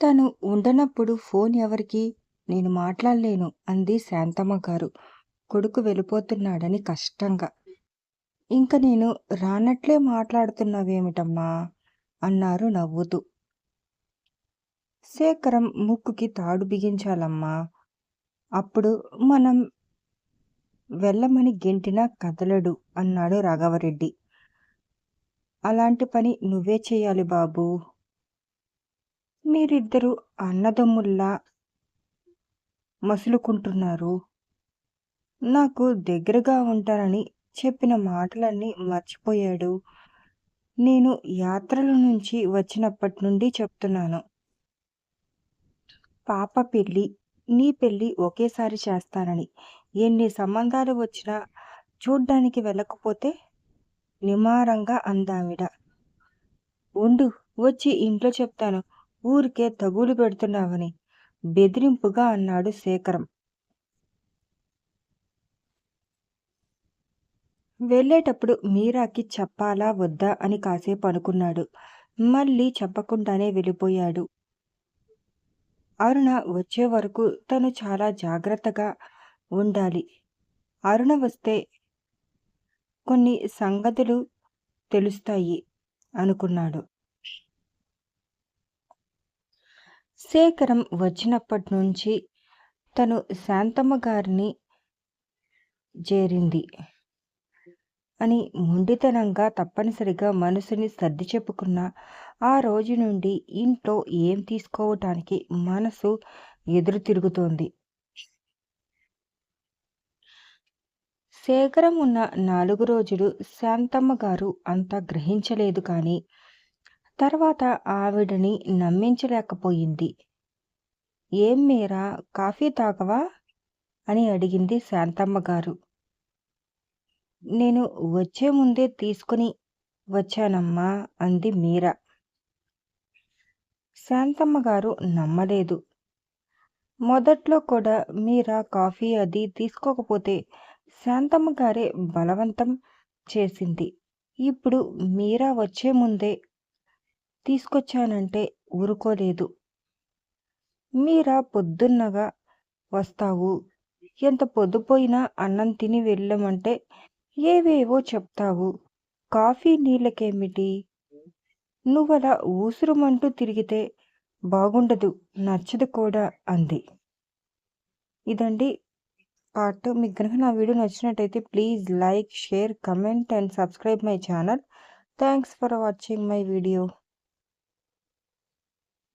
తను ఉండనప్పుడు ఫోన్ ఎవరికి? నేను మాట్లాడలేను అంది శాంతమ్మ గారు. కొడుకు వెళ్ళిపోతున్నాడని కష్టంగా. ఇంక నేను రానట్లే మాట్లాడుతున్నావేమిటమ్మా? అన్నారు నవ్వుతూ. శేఖరం ముక్కుకి తాడు బిగించాలమ్మా. అప్పుడు మనం వెళ్ళమని గెంటినా కదలడు అన్నాడు రాఘవరెడ్డి. అలాంటి పని నువ్వే చేయాలి బాబూ. మీరిద్దరూ అన్నదమ్ముల్లా మసులుకుంటున్నారు. నాకు దగ్గరగా ఉంటారని చెప్పిన మాటలన్నీ మర్చిపోయాడు. నేను యాత్రల నుంచి వచ్చినప్పటి నుండి చెప్తున్నాను. పాప పెళ్ళి నీ పెళ్ళి ఒకేసారి చేస్తానని. ఎన్ని సంబంధాలు వచ్చినా చూడ్డానికి వెళ్ళకపోతే నిమారంగా అందావిడ. ఉండు వచ్చి ఇంట్లో చెప్తాను. ఊరికే తగులు పెడుతున్నావని బెదిరింపుగా అన్నాడు శేఖరం. వెళ్ళేటప్పుడు మీరాకి చెప్పాలా వద్దా అని కాసేపు అనుకున్నాడు. మళ్ళీ చెప్పకుండానే వెళ్ళిపోయాడు. అరుణ వచ్చే వరకు తను చాలా జాగ్రత్తగా ఉండాలి. అరుణ వస్తే కొన్ని సంగతులు తెలుస్తాయి అనుకున్నాడు. శేఖరం వచ్చినప్పటి నుంచి తను శాంతమ్మ గారిని చేరింది అని ముండితనంగా తప్పనిసరిగా మనసుని సర్ది చెప్పుకున్న ఆ రోజు నుండి ఇంట్లో ఏం తీసుకోవటానికి మనసు ఎదురు తిరుగుతోంది. శేఖరం ఉన్న నాలుగు రోజులు శాంతమ్మ గారు అంత గ్రహించలేదు కానీ తర్వాత ఆవిడని నమ్మించలేకపోయింది. ఏం మీరా కాఫీ తాగవా? అని అడిగింది శాంతమ్మ గారు. నేను వచ్చే ముందే తీసుకుని వచ్చానమ్మా అంది మీరా. శాంతమ్మ గారు నమ్మలేదు. మొదట్లో కూడా మీరా కాఫీ అది తీసుకోకపోతే శాంతమ్మ గారే బలవంతం చేసింది. ఇప్పుడు మీరా వచ్చే ముందే తీసుకొచ్చానంటే ఊరుకోలేదు. మీరా పొద్దున్నగా వస్తావు. ఎంత పొద్దుపోయినా అన్నం తిని వెళ్ళమంటే ఏవేవో చెప్తావు. కాఫీ నీళ్ళకేమిటి? నువ్వలా ఊసురుమంటూ తిరిగితే బాగుండదు నచ్చదు కూడా అంది. ఇదండి పార్ట్. మీకు కనుక నా వీడియో నచ్చినట్టయితే please like share comment and subscribe my channel. Thanks for watching my video.